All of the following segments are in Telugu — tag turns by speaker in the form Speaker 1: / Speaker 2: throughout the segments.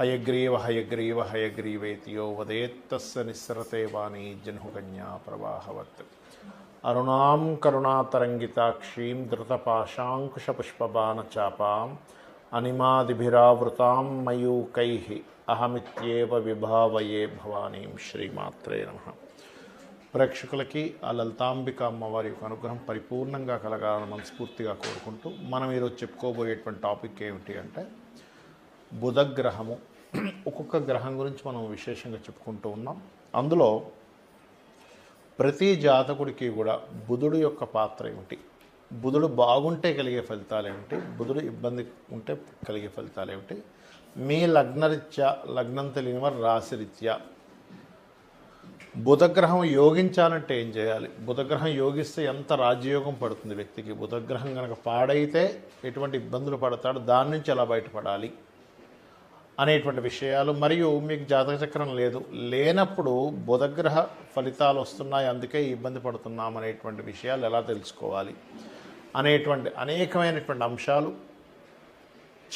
Speaker 1: హయగ్రీవ హయగ్రీవ హయగ్రీవేతియో వదేత్తస్య నిస్రతే వాణీ జన్హుకన్యా ప్రవాహవత్. అరుణాం కరుణాతరంగితాక్షీం ధృతపాశాంకుశపుష్పబాణచాపాం అనిమాదిభిరావృతాం మయూకై అహమిత్యేవ విభావయే భవానీం శ్రీమాత్రే నమ. ప్రేక్షకులకి ఆ లలితాంబిక అమ్మవారి యొక్క అనుగ్రహం పరిపూర్ణంగా కలగాలని మనస్ఫూర్తిగా కోరుకుంటూ మనం ఈరోజు చెప్పుకోబోయేటువంటి టాపిక్ ఏమిటి అంటే బుధగ్రహము. ఒక్కొక్క గ్రహం గురించి మనం విశేషంగా చెప్పుకుంటూ ఉన్నాం. అందులో ప్రతి జాతకుడికి కూడా బుధుడు యొక్క పాత్ర ఏమిటి? బుధుడు బాగుంటే కలిగే ఫలితాలు ఏమిటి? బుధుడు ఇబ్బంది ఉంటే కలిగే ఫలితాలు ఏమిటి? మీ లగ్నరీత్యా లగ్నం తెలియని వారు రాశిరీత్యా. బుధగ్రహం యోగించాలంటే ఏం చేయాలి? బుధగ్రహం యోగిస్తే ఎంత రాజయోగం పడుతుంది వ్యక్తికి? బుధగ్రహం కనుక పాడైతే ఎటువంటి ఇబ్బందులు పడతాడు? దాని నుంచి ఎలా బయటపడాలి? అనేటువంటి విషయాలు మరియు మీకు జాతక చక్రం లేదు. లేనప్పుడు బుధగ్రహ ఫలితాలు వస్తున్నాయి అందుకే ఇబ్బంది పడుతున్నాం అనేటువంటి విషయాలు ఎలా తెలుసుకోవాలి అనేటువంటి అనేకమైనటువంటి అంశాలు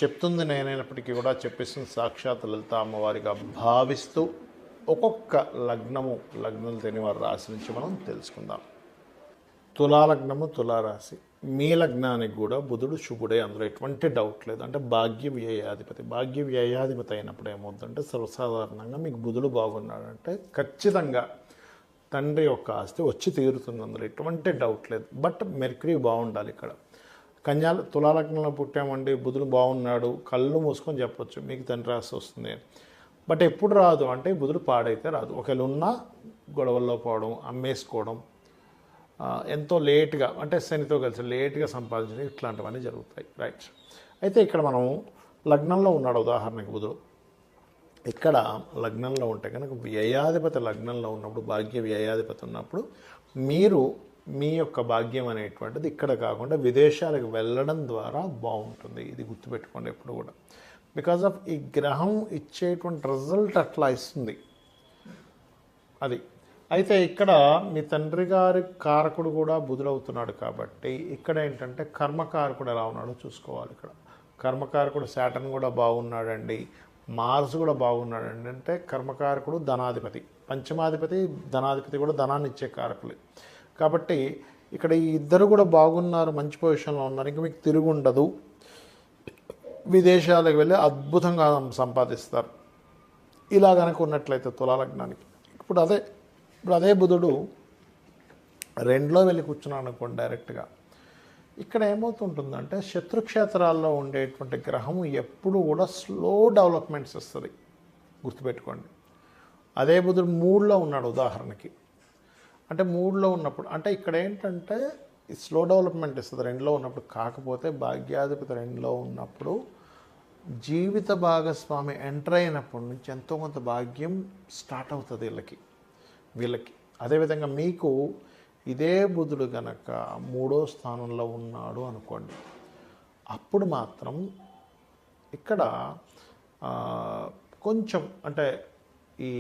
Speaker 1: చెప్తుంది నేనైనప్పటికీ కూడా చెప్పిస్తుంది సాక్షాత్ లలిత అమ్మవారిగా భావిస్తూ ఒక్కొక్క లగ్నము లగ్నం తెలియని వారి రాశి నుంచి మనం తెలుసుకుందాం. తులాలగ్నము తులారాశి. మీ లగ్నానికి కూడా బుధుడు శుభుడే అందులో ఎటువంటి డౌట్ లేదు. అంటే భాగ్య వ్యయాధిపతి. భాగ్య వ్యయాధిపతి అయినప్పుడు ఏమవుతుందంటే సర్వసాధారణంగా మీకు బుధుడు బాగున్నాడంటే ఖచ్చితంగా తండ్రి యొక్క ఆస్తి వచ్చి తీరుతుంది. అందులో ఎటువంటి డౌట్ లేదు. బట్ మెర్క్రీ బాగుండాలి ఇక్కడ. కన్యా తులాలగ్నంలో పుట్టామండి. బుధుడు బాగున్నాడు. కళ్ళు మూసుకొని చెప్పొచ్చు. మీకు తండ్రి ఆస్తి వస్తుంది. బట్ ఎప్పుడు రాదు? అంటే బుధుడు పాడైతే రాదు. ఒకవేళ ఉన్నా గొడవల్లో పోవడం అమ్మేసుకోవడం ఎంతో లేట్గా అంటే శనితో కలిసి లేట్గా సంపాదించడం ఇట్లాంటివన్నీ జరుగుతాయి రైట్ అయితే ఇక్కడ మనం లగ్నంలో ఉన్నాడు ఉదాహరణకి బుధుడు. ఇక్కడ లగ్నంలో ఉంటే కనుక వ్యయాధిపతి లగ్నంలో ఉన్నప్పుడు భాగ్య వ్యయాధిపతి ఉన్నప్పుడు మీరు మీ యొక్క భాగ్యం అనేటువంటిది ఇక్కడ కాకుండా విదేశాలకు వెళ్ళడం ద్వారా బాగుంటుంది. ఇది గుర్తుపెట్టుకోండి ఎప్పుడు కూడా. బికాజ్ ఆఫ్ ఈ గ్రహం ఇచ్చేటువంటి రిజల్ట్ అట్లా ఇస్తుంది. అది అయితే ఇక్కడ మీ తండ్రి గారి కారకుడు కూడా బుధుడవుతున్నాడు కాబట్టి ఇక్కడ ఏంటంటే కర్మకారకుడు ఎలా ఉన్నాడో చూసుకోవాలి ఇక్కడ. కర్మకారకుడు శాటన్ కూడా బాగున్నాడండి. మార్స్ కూడా బాగున్నాడండి. అంటే కర్మకారకుడు ధనాధిపతి. పంచమాధిపతి ధనాధిపతి కూడా ధనాన్ని ఇచ్చే కారకులే. కాబట్టి ఇక్కడ ఈ ఇద్దరు కూడా బాగున్నారు మంచి పొజిషన్లో ఉన్నారు. ఇంకా మీకు తిరుగు ఉండదు. విదేశాలకు వెళ్ళి అద్భుతంగా సంపాదిస్తారు. ఇలా కనుక ఉన్నట్లయితే తులాలగ్నానికి. ఇప్పుడు అదే ఇప్పుడు అదే బుధుడు రెండులో వెళ్ళి కూర్చున్నాను అనుకోండి డైరెక్ట్గా. ఇక్కడ ఏమవుతుంటుందంటే శత్రుక్షేత్రాల్లో ఉండేటువంటి గ్రహము ఎప్పుడు కూడా స్లో డెవలప్మెంట్స్ ఇస్తుంది గుర్తుపెట్టుకోండి. అదే బుధుడు మూడులో ఉన్నాడు ఉదాహరణకి. అంటే మూడులో ఉన్నప్పుడు అంటే ఇక్కడ ఏంటంటే స్లో డెవలప్మెంట్ ఇస్తుంది రెండులో ఉన్నప్పుడు. కాకపోతే భాగ్యాధిపతి రెండులో ఉన్నప్పుడు జీవిత భాగస్వామి ఎంటర్ అయినప్పటి నుంచి ఎంతో కొంత భాగ్యం స్టార్ట్ అవుతుంది వీళ్ళకి. వీళ్ళకి. అదేవిధంగా మీకు ఇదే బుధుడు గనక మూడో స్థానంలో ఉన్నాడు అనుకోండి. అప్పుడు మాత్రం ఇక్కడ కొంచెం అంటే ఈ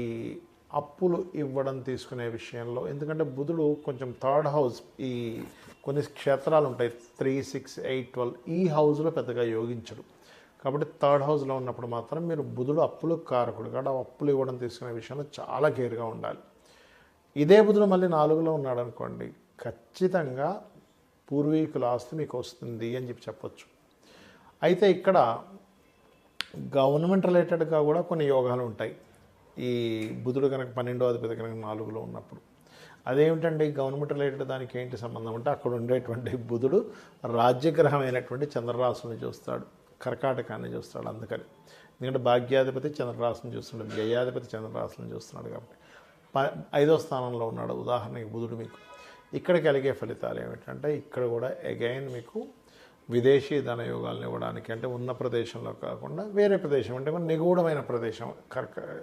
Speaker 1: అప్పులు ఇవ్వడం తీసుకునే విషయంలో ఎందుకంటే బుధుడు కొంచెం థర్డ్ హౌస్ ఈ కొన్ని క్షేత్రాలు ఉంటాయి త్రీ సిక్స్ ఎయిట్ ట్వెల్వ్ ఈ హౌస్లో పెద్దగా యోగించడు కాబట్టి థర్డ్ హౌస్లో ఉన్నప్పుడు మాత్రం మీరు బుధుడు అప్పులు కారకుడు. కాబట్టి ఆ అప్పులు ఇవ్వడం తీసుకునే విషయంలో చాలా కేర్గా ఉండాలి. ఇదే బుధుడు మళ్ళీ నాలుగులో ఉన్నాడు అనుకోండి ఖచ్చితంగా పూర్వీకుల ఆస్తి మీకు వస్తుంది అని చెప్పి చెప్పొచ్చు. అయితే ఇక్కడ గవర్నమెంట్ రిలేటెడ్గా కూడా కొన్ని యోగాలు ఉంటాయి. ఈ బుధుడు కనుక పన్నెండో అధిపతి కనుక నాలుగులో ఉన్నప్పుడు అదేమిటండి గవర్నమెంట్ రిలేటెడ్ దానికి ఏంటి సంబంధం అంటే అక్కడ ఉండేటువంటి బుధుడు రాజ్యగ్రహమైనటువంటి చంద్రరాశుని చూస్తాడు కర్కాటకాన్ని చూస్తాడు అందుకని. ఎందుకంటే భాగ్యాధిపతి చంద్రరాశిని చూస్తున్నాడు వ్యయాధిపతి చంద్రరాశిని చూస్తున్నాడు కాబట్టి. ప- ఐదో స్థానంలో ఉన్నాడు. ఉదాహరణకి బుధుడు మీకు. ఇక్కడ కలిగే ఫలితాలు ఏమిటంటే ఇక్కడ కూడా అగైన్ మీకు విదేశీ ధనయోగాలను ఇవ్వడానికి అంటే ఉన్న ప్రదేశంలో కాకుండా వేరే ప్రదేశం అంటే మన నిగూఢమైన ప్రదేశం కర్క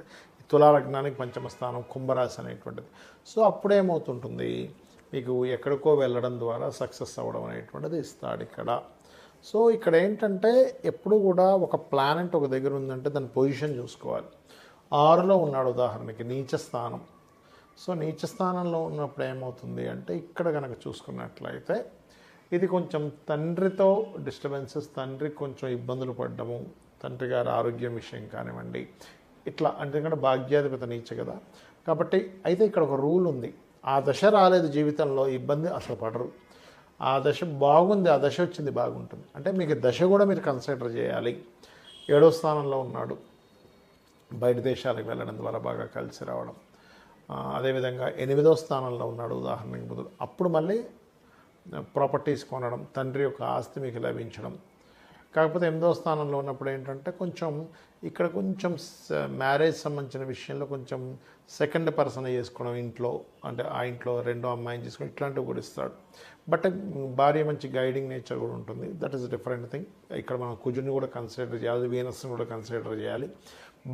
Speaker 1: తులాలగ్నానికి పంచమ స్థానం కుంభరాశి అనేటువంటిది. సో అప్పుడేమవుతుంటుంది? మీకు ఎక్కడికో వెళ్ళడం ద్వారా సక్సెస్ అవ్వడం అనేటువంటిది ఇస్తాడు ఇక్కడ. సో ఇక్కడ ఏంటంటే ఎప్పుడు కూడా ఒక ప్లానెట్ ఒక దగ్గర ఉందంటే దాని పొజిషన్ చూసుకోవాలి. ఆరులో ఉన్నాడు ఉదాహరణకి నీచ స్థానం సో నీచ స్థానంలో ఉన్నప్పుడు ఏమవుతుంది అంటే ఇక్కడ కనుక చూసుకున్నట్లయితే ఇది కొంచెం తండ్రితో డిస్టర్బెన్సెస్ తండ్రి కొంచెం ఇబ్బందులు పడ్డము తండ్రి గారి ఆరోగ్యం విషయం కానివ్వండి. ఇట్లా అంటే ఎందుకంటే భాగ్యాధిపత నీచ కదా. కాబట్టి అయితే ఇక్కడ ఒక రూల్ ఉంది. ఆ దశ రాలేదు జీవితంలో ఇబ్బంది అసలు పడరు. ఆ దశ బాగుంది ఆ దశ వచ్చింది బాగుంటుంది. అంటే మీకు దశ కూడా మీరు కన్సిడర్ చేయాలి. ఏడో స్థానంలో ఉన్నాడు. బయట దేశాలకు వెళ్ళడం ద్వారా బాగా కలిసి రావడం. అదేవిధంగా ఎనిమిదో స్థానంలో ఉన్నాడు ఉదాహరణకి బుధుడు. అప్పుడు మళ్ళీ ప్రాపర్టీస్ కొనడం తండ్రి యొక్క ఆస్తి మీకు లభించడం. కాకపోతే ఎనిమిదో స్థానంలో ఉన్నప్పుడు ఏంటంటే కొంచెం ఇక్కడ కొంచెం మ్యారేజ్ సంబంధించిన విషయంలో కొంచెం సెకండ్ పర్సన్ చేసుకోవడం ఇంట్లో అంటే ఆ ఇంట్లో రెండో అమ్మాయిని చేసుకోవడం ఇట్లాంటివి కూడా ఇస్తాడు. బట్ భార్య మంచి గైడింగ్ నేచర్ కూడా ఉంటుంది. దట్ ఈస్ డిఫరెంట్ థింగ్ ఇక్కడ మనం కుజుని కూడా కన్సిడర్ చేయాలి వీనస్ని కూడా కన్సిడర్ చేయాలి.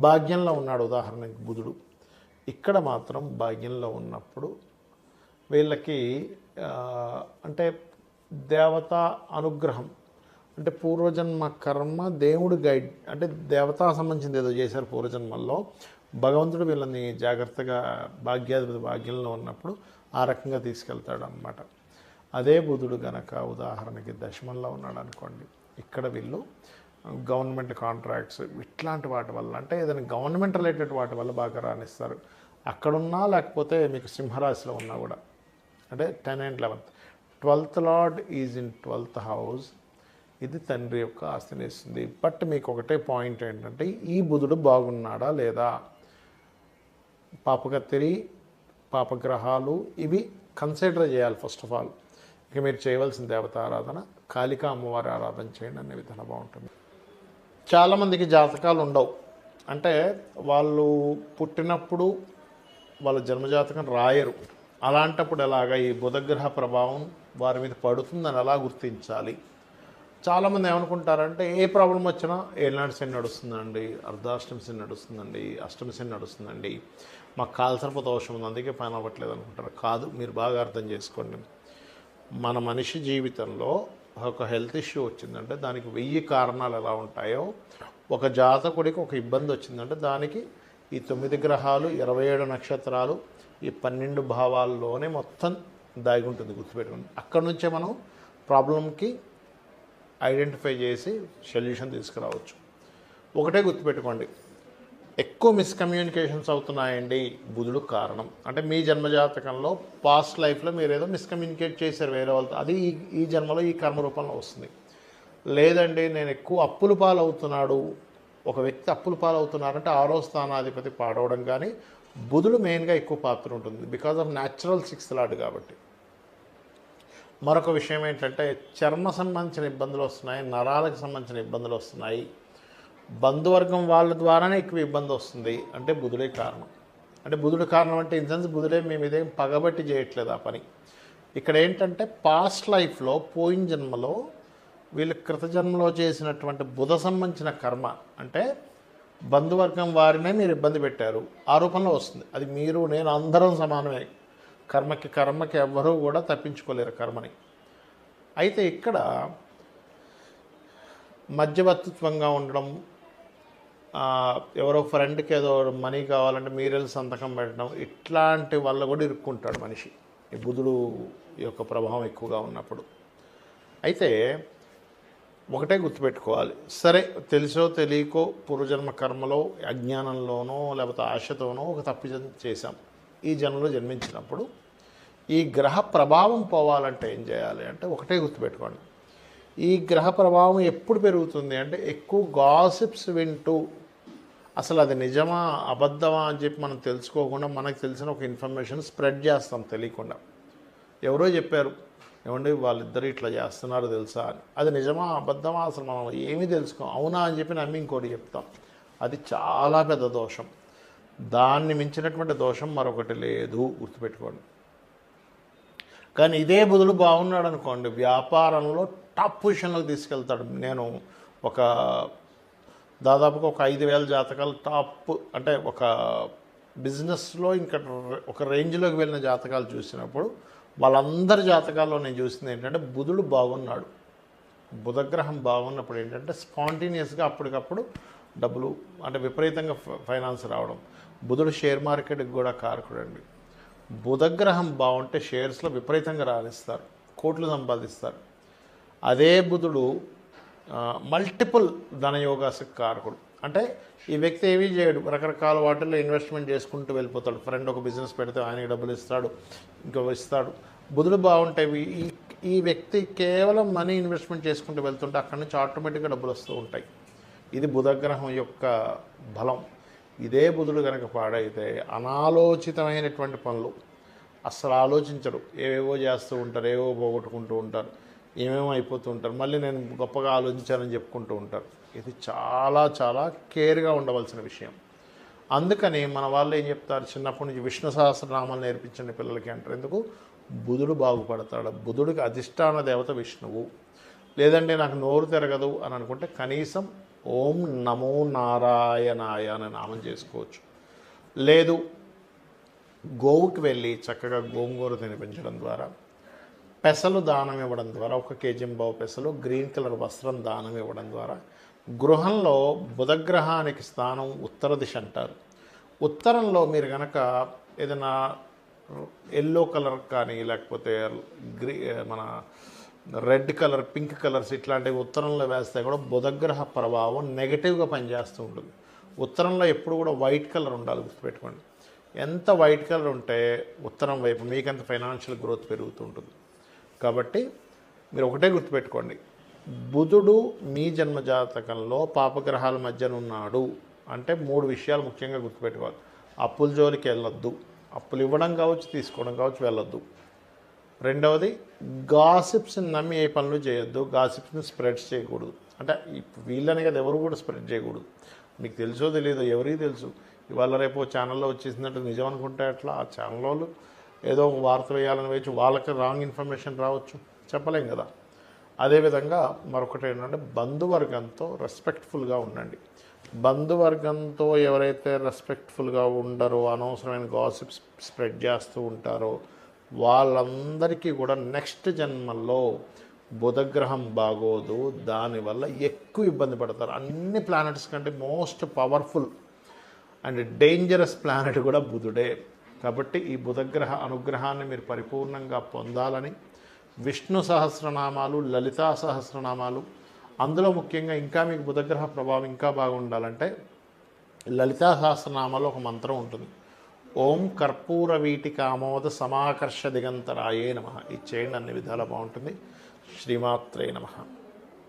Speaker 1: భాగ్యంలో ఉన్నాడు ఉదాహరణకి బుధుడు. ఇక్కడ మాత్రం భాగ్యంలో ఉన్నప్పుడు వీళ్ళకి అంటే దేవత అనుగ్రహం అంటే పూర్వజన్మ కర్మ దేవుడు గైడ్ అంటే దేవతా సంబంధించింది ఏదో చేశారు పూర్వజన్మల్లో భగవంతుడు వీళ్ళని జాగ్రత్తగా భాగ్యాధిపతి భాగ్యంలో ఉన్నప్పుడు ఆ రకంగా తీసుకెళ్తాడు అనమాట అదే బుధుడు గనక ఉదాహరణకి దశమంలో ఉన్నాడు అనుకోండి ఇక్కడ వీళ్ళు గవర్నమెంట్ కాంట్రాక్ట్స్ ఇట్లాంటి వాటి వల్ల అంటే ఏదైనా గవర్నమెంట్ రిలేటెడ్ వాటి వల్ల బాగా రాణిస్తారు. అక్కడున్నా లేకపోతే మీకు సింహరాశిలో ఉన్నా కూడా. అంటే ten and eleventh. Twelfth lord is in twelfth house. ఇది తండ్రి యొక్క ఆస్తిని ఇస్తుంది బట్ మీకు ఒకటే పాయింట్ ఏంటంటే ఈ బుధుడు బాగున్నాడా లేదా? పాపకత్తిరి పాపగ్రహాలు ఇవి కన్సిడర్ చేయాలి ఫస్ట్ ఆఫ్ ఆల్. ఇక మీరు చేయవలసిన దేవత ఆరాధన కాళికా అమ్మవారి ఆరాధన చేయండి అనే విధానం బాగుంటుంది. చాలామందికి జాతకాలు ఉండవు. అంటే వాళ్ళు పుట్టినప్పుడు వాళ్ళ జన్మజాతకం రాయరు. అలాంటప్పుడు ఎలాగ ఈ బుధగ్రహ ప్రభావం వారి మీద పడుతుందని ఎలా గుర్తించాలి? చాలామంది ఏమనుకుంటారంటే ఏ ప్రాబ్లం వచ్చినా ఏనాడు శని నడుస్తుందండి అర్ధాష్టమి శని నడుస్తుందండి అష్టమి శని నడుస్తుందండి. మాకు కాల్సర్ప దోషం ఉంది అందుకే పని అవ్వట్లేదు అనుకుంటారు. కాదు మీరు బాగా అర్థం చేసుకోండి. మన మనిషి జీవితంలో ఒక హెల్త్ ఇష్యూ వచ్చిందంటే దానికి వెయ్యి కారణాలు ఎలా ఉంటాయో ఒక జాతకుడికి ఒక ఇబ్బంది వచ్చిందంటే దానికి ఈ తొమ్మిది గ్రహాలు ఇరవై ఏడు నక్షత్రాలు ఈ పన్నెండు భావాల్లోనే మొత్తం దాగి ఉంటుంది గుర్తుపెట్టుకోండి. అక్కడి నుంచే మనం ప్రాబ్లంకి ఐడెంటిఫై చేసి సొల్యూషన్ తీసుకురావచ్చు. ఒకటే గుర్తుపెట్టుకోండి. ఎక్కువ మిస్కమ్యూనికేషన్స్ అవుతున్నాయండి బుధుడు కారణం. అంటే మీ జన్మజాతకంలో పాస్ట్ లైఫ్లో మీరు ఏదో మిస్కమ్యూనికేట్ చేశారు వేరే వాళ్ళతో. అది ఈ ఈ జన్మలో ఈ కర్మ రూపంలో వస్తుంది. లేదండి నేను ఎక్కువ అప్పులు పాలవుతున్నాడు. ఒక వ్యక్తి అప్పులు పాలవుతున్నారంటే ఆరో స్థానాధిపతి పాడవడం కానీ బుధుడు మెయిన్గా ఎక్కువ పాత్ర ఉంటుంది because of natural sixth lord కాబట్టి. మరొక విషయం ఏంటంటే చర్మ సంబంధించిన ఇబ్బందులు వస్తున్నాయి నరాలకు సంబంధించిన ఇబ్బందులు వస్తున్నాయి. బంధువర్గం వాళ్ళ ద్వారానే ఎక్కువ ఇబ్బంది వస్తుంది. అంటే బుధుడే కారణం. అంటే బుధుడు కారణం అంటే ఇన్ సెన్స్ బుధుడే మేము ఇదేం పగబట్టి చేయట్లేదు ఆ పని. ఇక్కడ ఏంటంటే పాస్ట్ లైఫ్లో పోయిన జన్మలో వీళ్ళు కృతజన్మలో చేసినటువంటి బుధ సంబంధించిన కర్మ అంటే బంధువర్గం వారినే మీరు ఇబ్బంది పెట్టారు. ఆ రూపంలో వస్తుంది. అది మీరు నేను అందరం సమానమే. కర్మకి కర్మకి ఎవ్వరూ కూడా తప్పించుకోలేరు కర్మని. అయితే ఇక్కడ మధ్యవర్తిత్వంగా ఉండడం ఎవరో ఫ్రెండ్కి ఏదో మనీ కావాలంటే మీరెళ్ళి సంతకం పెట్టడం ఇట్లాంటి వల్ల కూడా ఇరుక్కుంటాడు మనిషి. ఈ బుధుడు యొక్క ప్రభావం ఎక్కువగా ఉన్నప్పుడు. అయితే ఒకటే గుర్తుపెట్టుకోవాలి. సరే తెలిసో తెలియకో పూర్వజన్మ కర్మలో అజ్ఞానంలోనో లేకపోతే ఆశతోనో ఒక తప్పు చేశాం. ఈ జన్మలో జన్మించినప్పుడు ఈ గ్రహ ప్రభావం పోవాలంటే ఏం చేయాలి అంటే ఒకటే గుర్తుపెట్టుకోండి. ఈ గ్రహ ప్రభావం ఎప్పుడు పెరుగుతుంది అంటే ఎక్కువ గాసిప్స్ వింటూ అసలు అది నిజమా అబద్ధమా అని చెప్పి మనం తెలుసుకోకుండా మనకు తెలిసిన ఒక ఇన్ఫర్మేషన్ స్ప్రెడ్ చేస్తాం తెలియకుండా. ఎవరో చెప్పారు ఏమండి వాళ్ళిద్దరు ఇట్లా చేస్తున్నారు తెలుసా అని. అది నిజమా అబద్ధమా? అసలు మనం ఏమీ తెలుసుకోం. అవునా అని చెప్పి నమ్మి ఇంకోటి చెప్తాం. అది చాలా పెద్ద దోషం. దాన్ని మించినటువంటి దోషం మరొకటి లేదు గుర్తుపెట్టుకోండి. కానీ ఇదే బుధుడు బాగున్నాడు అనుకోండి వ్యాపారంలో టాప్ పొజిషన్లోకి తీసుకెళ్తాడు. నేను ఒక దాదాపుగా ఒక ఐదు వేల జాతకాలు టాప్ అంటే ఒక బిజినెస్లో ఇంకా ఒక రేంజ్లోకి వెళ్ళిన జాతకాలు చూసినప్పుడు వాళ్ళందరి జాతకాల్లో నేను చూసింది ఏంటంటే బుధుడు బాగున్నాడు. బుధగ్రహం బాగున్నప్పుడు ఏంటంటే స్పాంటేనియస్గా అప్పటికప్పుడు డబ్బులు అంటే విపరీతంగా ఫ- ఫైనాన్స్ రావడం. బుధుడు షేర్ మార్కెట్కి కూడా కారకుడండి. బుధగ్రహం బాగుంటే షేర్స్లో విపరీతంగా రాణిస్తారు. కోట్లు సంపాదిస్తారు. అదే బుధుడు మల్టిపుల్ ధనయోగాలకు కారకుడు అంటే ఈ వ్యక్తి ఏమీ చేయడు. రకరకాల వాటిల్లో ఇన్వెస్ట్మెంట్ చేసుకుంటూ వెళ్ళిపోతాడు. ఫ్రెండ్ ఒక బిజినెస్ పెడితే ఆయనకి డబ్బులు ఇస్తాడు ఇంకో ఇస్తాడు. బుధులు బాగుంటాయి ఈ- ఈ ఈ వ్యక్తి కేవలం మనీ ఇన్వెస్ట్మెంట్ చేసుకుంటూ వెళ్తుంటే అక్కడి నుంచి ఆటోమేటిక్గా డబ్బులు వస్తూ ఉంటాయి. ఇది బుధగ్రహం యొక్క బలం. ఇదే బుధుడు కనుక పాడైతే అనాలోచితమైనటువంటి పనులు. అస్సలు ఆలోచించరు. ఏవేవో చేస్తూ ఉంటారు ఏవో పోగొట్టుకుంటూ ఉంటారు. ఏమేమో అయిపోతూ ఉంటారు. మళ్ళీ నేను గొప్పగా ఆలోచించానని చెప్పుకుంటూ ఉంటారు. ఇది చాలా చాలా కేర్గా ఉండవలసిన విషయం. అందుకని మన వాళ్ళు ఏం చెప్తారు? చిన్నప్పటి నుంచి విష్ణు సహస్రనామాలు నేర్పించండి పిల్లలకి అంటారు. ఎందుకు? బుధుడు బాగుపడతాడు. బుధుడికి అధిష్టాన దేవత విష్ణువు. లేదంటే నాకు నోరు తిరగదు అని అనుకుంటే కనీసం ఓం నమో నారాయణాయ అని నామం చేసుకోవచ్చు. లేదు గోవుకి వెళ్ళి చక్కగా గోంగూర తినిపించడం ద్వారా పెసలు దానం ఇవ్వడం ద్వారా ఒక కేజీ బావు పెసలు గ్రీన్ కలర్ వస్త్రం దానం ఇవ్వడం ద్వారా గృహంలో బుధగ్రహానికి స్థానం ఉత్తర దిశ అంటారు. ఉత్తరంలో మీరు కనుక ఏదైనా ఎల్లో కలర్ కానీ లేకపోతే గ్రీ మన రెడ్ కలర్ పింక్ కలర్స్ ఇట్లాంటివి ఉత్తరంలో వేస్తే కూడా బుధగ్రహ ప్రభావం నెగటివ్గా పనిచేస్తూ ఉంటుంది. ఉత్తరంలో ఎప్పుడు కూడా వైట్ కలర్ ఉండాలి గుర్తుపెట్టుకోండి. ఎంత వైట్ కలర్ ఉంటే ఉత్తరం వైపు మీకంత ఫైనాన్షియల్ గ్రోత్ పెరుగుతూ ఉంటుంది. కాబట్టి మీరు ఒకటే గుర్తుపెట్టుకోండి. బుధుడు మీ జన్మ జాతకంలో పాపగ్రహాల మధ్యన ఉన్నాడు అంటే మూడు విషయాలు ముఖ్యంగా గుర్తుపెట్టుకోవాలి. అప్పుల జోలికి వెళ్ళొద్దు. అప్పులు ఇవ్వడం కావచ్చు తీసుకోవడం కావచ్చు వెళ్ళొద్దు. రెండవది గాసిప్స్ని నమ్మి ఏ పనులు చేయొద్దు. గాసిప్స్ని స్ప్రెడ్స్ చేయకూడదు. అంటే వీళ్ళని కదా ఎవరు కూడా స్ప్రెడ్ చేయకూడదు. మీకు తెలుసో తెలియదు ఎవరికి తెలుసు? ఇవాళ రేపు ఛానల్లో వచ్చేసినట్టు నిజం అనుకుంటే అట్లా ఆ ఛానల్ వాళ్ళు ఏదో ఒక వార్త వేయాలని వేయచ్చు వాళ్ళకి రాంగ్ ఇన్ఫర్మేషన్ రావచ్చు. చెప్పలేం కదా. అదేవిధంగా మరొకటి ఏంటంటే బంధువర్గంతో రెస్పెక్ట్ఫుల్గా ఉండండి. బంధువర్గంతో ఎవరైతే రెస్పెక్ట్ఫుల్గా ఉండరో అనవసరమైన గాసిప్స్ స్ప్రెడ్ చేస్తూ ఉంటారో వాళ్ళందరికీ కూడా నెక్స్ట్ జన్మల్లో బుధగ్రహం బాగోదు. దానివల్ల ఎక్కువ ఇబ్బంది పడతారు. అన్ని ప్లానెట్స్ కంటే most powerful and dangerous planet కూడా బుధుడే. కాబట్టి ఈ బుధగ్రహ అనుగ్రహాన్ని మీరు పరిపూర్ణంగా పొందాలని విష్ణు సహస్రనామాలు లలితా సహస్రనామాలు అందులో ముఖ్యంగా ఇంకా మీకు బుధగ్రహ ప్రభావం ఇంకా బాగుండాలంటే లలితా సహస్రనామాలో ఒక మంత్రం ఉంటుంది. ఓం కర్పూర వీటి కామోద సమాకర్ష దిగంతరాయే నమ. ఇది చేయండి అన్ని విధాలు బాగుంటుంది. శ్రీమాత్రే నమ.